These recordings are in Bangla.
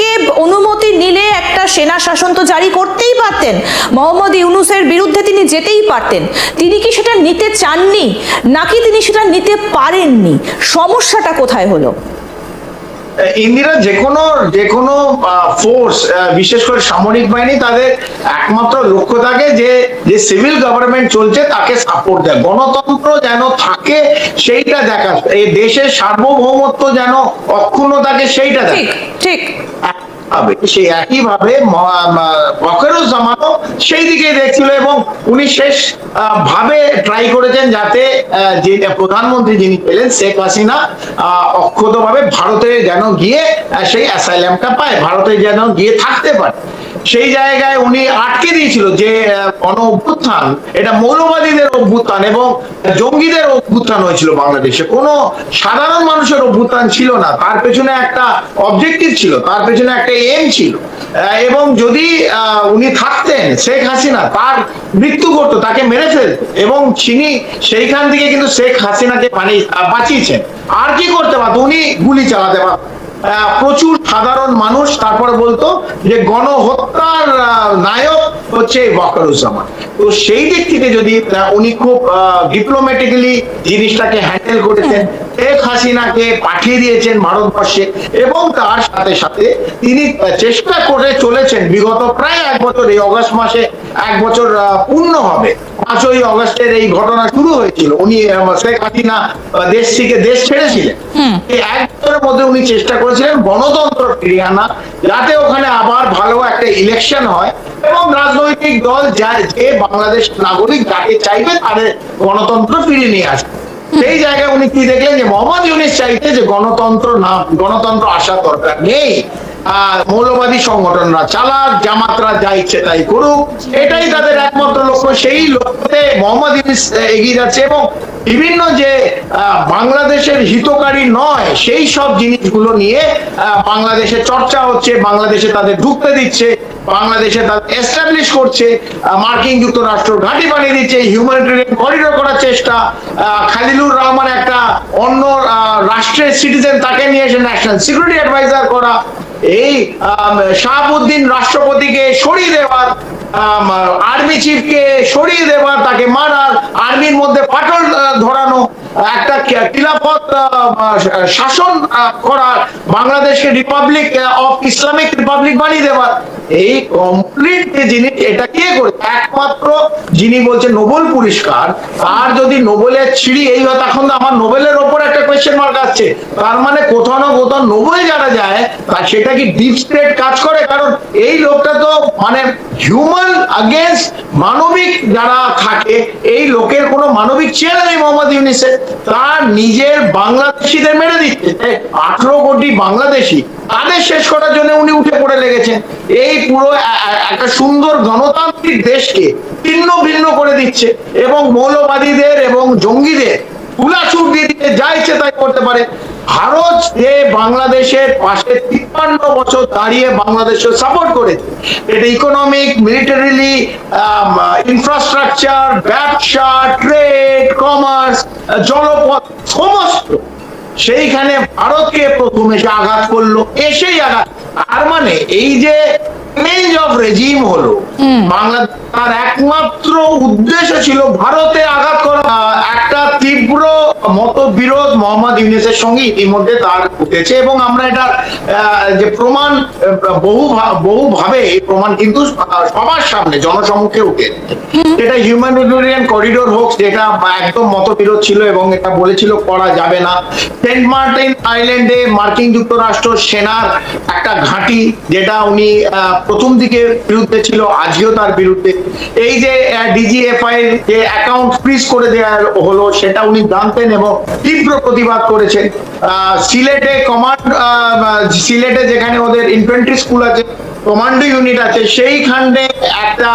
থেকে অনুমতি নিলে একটা সেনা শাসন তো জারি করতেই পারতেন। মোহাম্মদ ইউনুসের বিরুদ্ধে তিনি যেতেই পারতেন। তিনি কি সেটা নিতে চাননি? নাকি তিনি সেটা নিতে পারেননি? সমস্যাটা কোথায় হলো? ইন্দিরা যে কোনো যে কোনো ফোর্স বিশেষ করে সামরিক বাহিনী তাদের একমাত্র লক্ষ্য থাকে যে যে সিভিল গভর্নমেন্ট চলছে তাকে সাপোর্ট দেয়। গণতন্ত্র যেন থাকে, সেইটা দেখা। এই দেশের সার্বভৌমত্ব যেন অক্ষুণ্ণ থাকে, সেইটা দেখা। ঠিক। হবে। সেই একইভাবে জামানও সেই দিকে দেখছিল এবং উনি শেষ ভাবে ট্রাই করেছেন যাতে যে প্রধানমন্ত্রী যিনি পেলেন শেখ হাসিনা অক্ষত ভাবে ভারতে যেন গিয়ে সেই অ্যাসাইলামটা পায়, ভারতে যেন গিয়ে থাকতে পারে। সেই জায়গায় উনি আটকে দিয়েছিল যে গণ অভ্যুত্থান এটা মৌলবাদীদের অভ্যুত্থান এবং জঙ্গিদের অভ্যুত্থান হয়েছিল বাংলাদেশে। কোনো সাধারণ মানুষের অভ্যুত্থান ছিল না তার পেছনে একটা অবজেক্টিভ ছিল তার পেছনে একটা এম ছিল। এবং যদি উনি থাকতেন শেখ হাসিনা তার মৃত্যু করতো তাকে মেরে ফেলত এবং তিনি সেইখান থেকে কিন্তু শেখ হাসিনাকে বানিয়ে বাঁচিয়েছেন। আর কি করতে পারতো? উনি গুলি চালাতে পারতো। আহ, প্রচুর সাধারণ মানুষ, তারপরে বলতো যে গণহত্যার নায়ক হচ্ছে এই ওয়াকারুজ্জামান। তো সেই দিক থেকে যদি উনি খুব ডিপ্লোম্যাটিক্যালি জিনিসটাকে হ্যান্ডেল করেছেন, শেখ হাসিনাকে পাঠিয়ে দিয়েছেন ভারতবর্ষে, এবং তার সাথে সাথে তিনি চেষ্টা করে চলেছেন, বিগত প্রায় এক বছর, এই অগস্ট মাসে এক বছর পূর্ণ হবে। পাঁচই অগস্টের এই ঘটনা শুরু হয়েছিল। উনি শেখ হাসিনা দেশ থেকে দেশ ছেড়েছিলেন। এক বছরের মধ্যে উনি চেষ্টা করেছিলেন গণতন্ত্র ফিরিয়ে আনা যাতে ওখানে আবার ভালো একটা ইলেকশন হয় এবং রাজনৈতিক দল যা যে বাংলাদেশ নাগরিক যাকে চাইবে তাদের গণতন্ত্র ফিরিয়ে নিয়ে আসবে। সেই জায়গায় উনি কি দেখলেন যে মোহাম্মদ ইউনিস চাইতে যে গণতন্ত্র না গণতন্ত্র আসার দরকার নেই। মৌলবাদী সংগঠনরা চালাক, জামাতরা যা ইচ্ছে তাই করুক। এটাই তাদের একমাত্র লক্ষ্য। সেই লক্ষ্যে মোহাম্মদ ইউনিস এগিয়ে যাচ্ছে এবং বিভিন্ন যে বাংলাদেশের হিতকারী নয়, সেই সব জিনিসগুলো নিয়ে বাংলাদেশে চর্চা হচ্ছে, বাংলাদেশে তাদের ঢুকতে দিচ্ছে, বাংলাদেশে তাদের এস্টাবলিশ করছে মার্কিন যুক্তরাষ্ট্র ঘাঁটি বানিয়ে দিচ্ছে হিউম্যানিটেরিয়ান করিডোর করার চেষ্টা খালিলুর রহমান একটা অন্য রাষ্ট্রের সিটিজেন তাকে নিয়ে এসে ন্যাশনাল সিকিউরিটি অ্যাডভাইজার করা এই শাহাবুদ্দিন রাষ্ট্রপতিকে সরিয়ে দেওয়ার আর্মি চিফকে সরিয়ে দেওয়ার, তাকে মারার, আর্মির মধ্যে ফাটল ধরানো একটা খিলাফত শাসন করার বাংলাদেশকে রিপাবলিক অফ ইসলামিক রিপাবলিক বানিয়ে দেওয়ার এই কমপ্লিট যে জিনিস, এটা কে করে? একমাত্র যিনি বলছেন নোবেল পুরস্কার তার যদি নোবেলের ছিঁড়ি এই হয়, তখন তো আমার নোবেলের ওপর একটা কোয়েশ্চেন মার্ক আসছে। তার মানে কোথাও না কোথাও নোবেল যারা যায় তার সেটা কি ডিপ স্টেট কাজ করে? কারণ এই লোকটা তো মানে হিউম্যান আগেন্স্ট মানবিক যারা থাকে, এই লোকের কোনো মানবিক চেহারা নেই মোহাম্মদ ইউনিসের তার নিজের বাংলাদেশিদের মেরে দিচ্ছে। আঠারো কোটি বাংলাদেশি। তাদের শেষ করার জন্য উনি উঠে পড়ে লেগেছেন। এই পুরো একটা সুন্দর গণতান্ত্রিক দেশকে ভিন্ন ভিন্ন করে দিচ্ছে এবং মৌলবাদীদের এবং জঙ্গিদের তুলাচুর দিয়ে দিতে যা ইচ্ছে তাই করতে পারে। ভারত যে বাংলাদেশের পাশে তিপ্পান্ন বছর দাঁড়িয়ে বাংলাদেশকে সাপোর্ট করেছে, এটা ইকোনমিক মিলিটারিলি ইনফ্রাস্ট্রাকচার ব্যবসা ট্রেড কমার্স জলপথ সমস্ত। সেইখানে ভারতকে প্রথম আঘাত করল, এসেই আঘাত। তার মানে এই যে চেঞ্জ অফ রেজিম হলো। বাংলাদেশ তার একমাত্র উদ্দেশ্য ছিল ভারতে আঘাত করা। একটা তীব্র মতবিরোধ মোহাম্মদ ইউনিসের সঙ্গে ইতিমধ্যে তার উঠেছে এবং আমরা এটা যে প্রমাণ বহু ভা- বহু ভাবে এই প্রমাণ কিন্তু সবার সামনে জনসমক্ষে উঠে। এটা হিউম্যানিটেরিয়ান করিডোর হোক যেটা একদম মতবিরোধ ছিল এবং এটা বলেছিল করা যাবে না। সেন্ট মার্টিন আইল্যান্ডে মার্কিন যুক্তরাষ্ট্র সেনার একটা ঘাঁটি যেটা উনি প্রথম দিকে বিরুদ্ধে ছিল আজও তার বিরুদ্ধে। এই যে ডিজিএফআই যে অ্যাকাউন্ট ফ্রিজ করে দেওয়া হলো সেটা উনি জানতেন এবং তীব্র প্রতিবাদ করেছেন। সিলেটে কমান্ড সিলেটে যেখানে ওদের ইনফেন্ট্রি স্কুল আছে কমান্ডো ইউনিট আছে সেইখানে একটা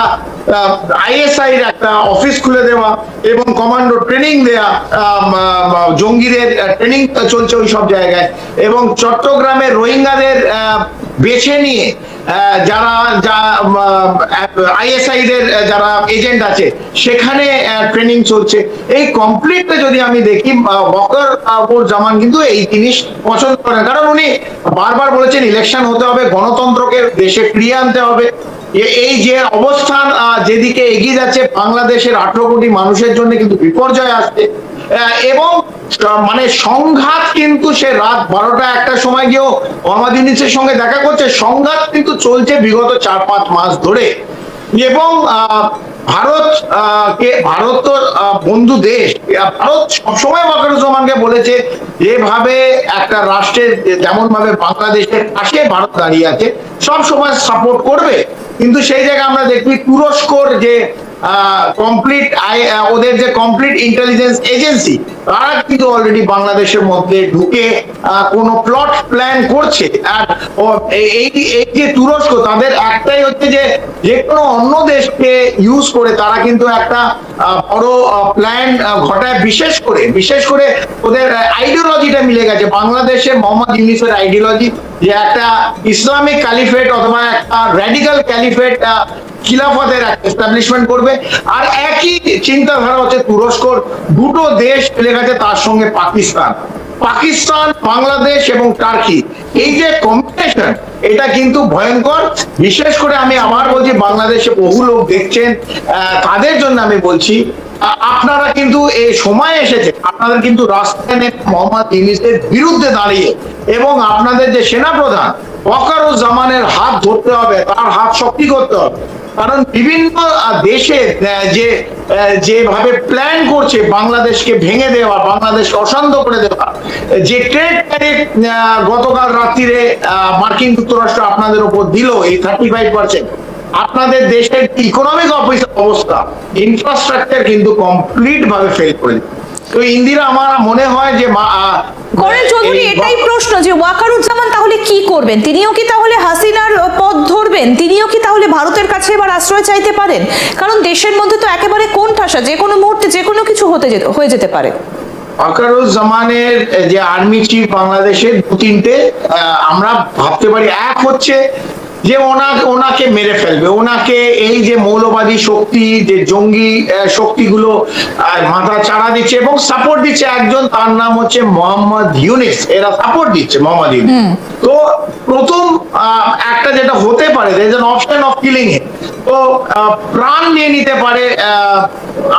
আইএসআই একটা অফিস খুলে দেওয়া এবং কমান্ডো ট্রেনিং আম, জঙ্গিদের ট্রেনিং চলছে ওই সব জায়গায়। এবং চট্টগ্রামে রোহিঙ্গাদের বেছে নিয়ে যারা আইএসআই দের যারা এজেন্ট আছে, সেখানে ট্রেনিং চলছে। এই কমপ্লিট যদি আমি দেখি বকর আবুর জামান কিন্তু এই জিনিস পছন্দ করেন কারণ উনি বারবার বলেছেন ইলেকশন হতে হবে, গণতন্ত্রকে দেশে ফিরিয়ে আনতে হবে। এই যে অবস্থান যেদিকে এগিয়ে যাচ্ছে, বাংলাদেশের আঠারো কোটি মানুষের জন্য কিন্তু বিপর্যয় আসছে। এবং মানে সংঘাত কিন্তু সে রাত বারোটা একটা সময় গিয়েও মোহাম্মদ ইউনিসের সঙ্গে দেখা করছে। সংঘাত কিন্তু চলছে বিগত চার পাঁচ মাস ধরে। এবং ভারত কে, ভারত তো বন্ধু দেশ। ভারত সবসময় ওয়াকারুজ্জামানকে বলেছে যেভাবে একটা রাষ্ট্রের যেমন ভাবে বাংলাদেশের পাশে ভারত দাঁড়িয়ে আছে সব সময় সাপোর্ট করবে। কিন্তু সেই জায়গায় আমরা দেখবি তুরস্কর যে কমপ্লিট ওদের যে কমপ্লিট ইন্টেলিজেন্স এজেন্সি তারা কিন্তু অলরেডি বাংলাদেশের মধ্যে ঢুকে কোনো প্লট প্ল্যান করছে। আর এই, এই- যে তুরস্ক, তাদের একটাই হচ্ছে যে যে কোনো অন্য দেশকে ইউজ করে তারা কিন্তু একটা বড় প্ল্যান ঘটায়। বিশেষ করে বিশেষ করে ওদের আইডিওলজিটা মিলে গেছে। বাংলাদেশে মোহাম্মদ ইউনিসের আইডিওলজি যে একটা ইসলামিক ক্যালিফেট অথবা একটা র্যাডিক্যাল ক্যালিফেট খিলাফতের এস্টাবলিশমেন্ট করবে। আর একই চিন্তাধারা হচ্ছে তুরস্কর। দুটো দেশ মিলে গেছে তার সঙ্গে পাকিস্তান। পাকিস্তান, বাংলাদেশ এবং টার্কি। এই যে কম্বিনেশন এটা কিন্তু ভয়ঙ্কর। বিশেষ করে আমি আবার বলছি, বাংলাদেশে বহু লোক দেখছেন তাদের জন্য আমি বলছি আপনারা কিন্তু এই সময় এসেছে। আপনাদের কিন্তু রাস্তায় মোহাম্মদ ইউনিসের বিরুদ্ধে দাঁড়িয়ে এবং আপনাদের যে সেনাপ্রধান ওয়াকারুজ্জামানের হাত ধরতে হবে, তার হাত শক্তি করতে হবে। কারণ বিভিন্ন দেশে যে যেভাবে প্ল্যান করছে বাংলাদেশকে ভেঙে দেওয়া বাংলাদেশকে অশান্ত করে দেওয়া, যে ট্রেড ট্যারিফ গতকাল রাত্রিরে মার্কিন যুক্তরাষ্ট্র আপনাদের উপর দিল এই থার্টি ফাইভ পার্সেন্ট আপনাদের দেশের ইকোনমিক অবস্থা ইনফ্রাস্ট্রাকচার কিন্তু কমপ্লিট ভাবে ফেল করে দিল। তো ইন্দিরা আমার মনে হয় যে মা- করেন চৌধুরী এটাই প্রশ্ন যে ওয়াকারুজ্জামান তাহলে কি করবেন? তিনিও কি তাহলে হাসিনার পথ ধরবেন? তিনিও কি তাহলে ভারতের কাছে এবার আশ্রয় চাইতে পারেন? কারণ দেশের মধ্যে তো একেবারে কোন ঠাসা যে কোনো মুহূর্তে যে কোনো কিছু হতে যেতে হয়ে যেতে পারে। ওয়াকারুজ্জামানের যে আর্মি চিফ বাংলাদেশের দু তিনটে আমরা ভাবতে পারি এক হচ্ছে যে ওনাকে ওনাকে মেরে ফেলবে। ওনাকে এই যে মৌলবাদী শক্তি যে জঙ্গি শক্তিগুলো মাথা চাড়া দিচ্ছে এবং সাপোর্ট দিচ্ছে একজন তার নাম হচ্ছে মোহাম্মদ ইউনিস। এরা সাপোর্ট দিচ্ছে মোহাম্মদ ইউনিস। তো প্রথম আহ, একটা যেটা হতে পারে অপশন অফ কিলিং তো প্রাণ নিয়ে নিতে পারে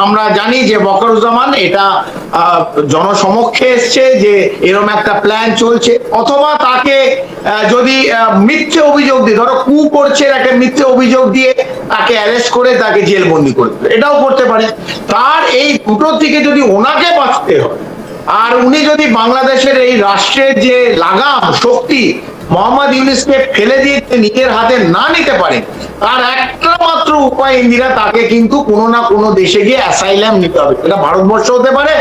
আমরা জানি যে বকরুজ্জামান এটা জনসমক্ষে এসছে যে এরকম একটা প্ল্যান চলছে, অথবা তাকে যদি মিথ্যে অভিযোগ দিয়ে, ধরো কু করছে একটা মিথ্যে অভিযোগ দিয়ে, তাকে অ্যারেস্ট করে তাকে জেলবন্দি করে। এটাও করতে পারে তার এই দুটো থেকে যদি ওনাকে বাঁচতে হয়, আর উনি যদি বাংলাদেশের এই রাষ্ট্রের যে লাগাম, শক্তি মোহাম্মদ ইউনিসকে ফেলে দিয়ে নিজের হাতে না নিতে পারে তার একটা মাত্র উপায় ইন্দিরা তাকে কিন্তু কোনো না কোনো দেশে গিয়ে অ্যাসাইলাম নিতে হবে। এটা ভারতবর্ষ হতে পারে